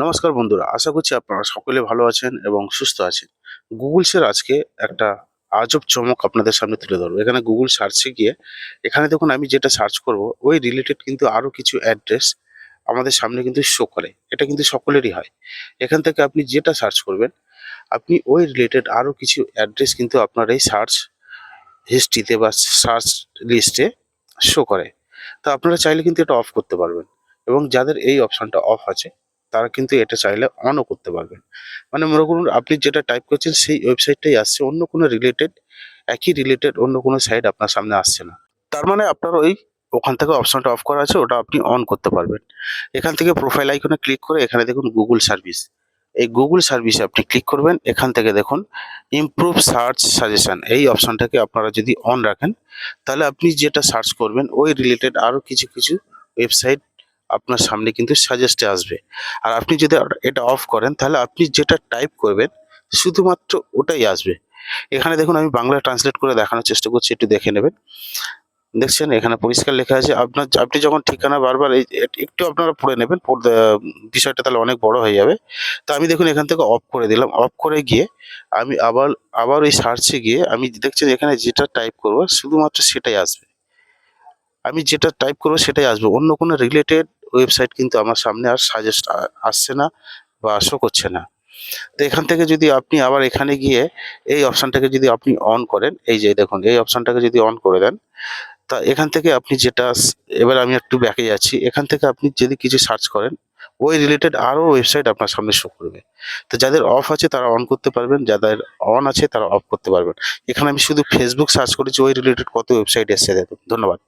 নমস্কার বন্ধুরা, আশা করছি আপনারা সকলে ভালো আছেন এবং সুস্থ আছেন। গুগল গুগলসের আজকে একটা আজব চমক আপনাদের সামনে তুলে ধরবো। এখানে গুগল সার্চে গিয়ে, এখানে দেখুন আমি যেটা সার্চ করব, ওই রিলেটেড কিন্তু আরও কিছু অ্যাড্রেস আমাদের সামনে কিন্তু শো করে। এটা কিন্তু সকলেরই হয়। এখান থেকে আপনি যেটা সার্চ করবেন, আপনি ওই রিলেটেড আরও কিছু অ্যাড্রেস কিন্তু আপনার এই সার্চ হিস্ট্রিতে বা সার্চ লিস্টে শো করে। তো আপনারা চাইলে কিন্তু এটা অফ করতে পারবেন এবং যাদের এই অপশানটা অফ আছে তারা কিন্তু এটা চাইলে অনও করতে পারবেন। মানে মনে করুন, আপনি যেটা টাইপ করছেন সেই ওয়েবসাইটটাই আসছে, অন্য কোনো রিলেটেড একই রিলেটেড অন্য কোনো সাইট আপনার সামনে আসছে না। তার মানে আপনার ওই ওখান থেকে অপশনটা অফ করা আছে, ওটা আপনি অন করতে পারবেন। এখান থেকে প্রোফাইল আইকনে ক্লিক করে এখানে দেখুন গুগল সার্ভিস এই গুগল সার্ভিসে আপনি ক্লিক করবেন, এখান থেকে দেখুন ইমপ্রুভ সার্চ সাজেশন এই অপশনটাকে আপনারা যদি অন রাখেন, তাহলে আপনি যেটা সার্চ করবেন, ওই রিলেটেড আরও কিছু কিছু ওয়েবসাইট আপনার সামনে কিন্তু সাজেস্টে আসবে। আর আপনি যদি এটা অফ করেন, তাহলে আপনি যেটা টাইপ করবেন, শুধুমাত্র ওটাই আসবে। এখানে দেখুন, আমি বাংলা ট্রান্সলেট করে দেখানোর চেষ্টা করছি, একটু দেখে নেবেন। দেখছেন, এখানে পরিষ্কার লেখা আছে, আপনার আপনি যখন ঠিকানা বারবার একটু আপনারা পড়ে নেবেন বিষয়টা তাহলে অনেক বড় হয়ে যাবে। তো আমি দেখুন, এখান থেকে অফ করে দিলাম। অফ করে গিয়ে আমি আবার আবার ওই সার্চে গিয়ে আমি দেখছেন, এখানে যেটা টাইপ করব, শুধুমাত্র সেটাই আসবে। আমি যেটা টাইপ করব, সেটাই আসবে। অন্য কোনো রিলেটেড ওয়েবসাইট কিন্তু আমার সামনে আর সাজেস্ট আসছে না বা শো করছে না। তো এখান থেকে যদি আপনি আবার এখানে গিয়ে এই অপশানটাকে যদি আপনি অন করেন, এই যে দেখুন, এই অপশানটাকে যদি অন করে দেন, তা এখান থেকে আপনি যেটা এবার আমি একটু ব্যাকে যাচ্ছি, এখান থেকে আপনি যদি কিছু সার্চ করেন, ওই রিলেটেড আরও ওয়েবসাইট আপনার সামনে শো করবে। তো যাদের অফ আছে তারা অন করতে পারবেন, যাদের অন আছে তারা অফ করতে পারবেন। এখানে আমি শুধু ফেসবুক সার্চ করেছি, ওই রিলেটেড কত ওয়েবসাইট এসেছে, ধন্যবাদ।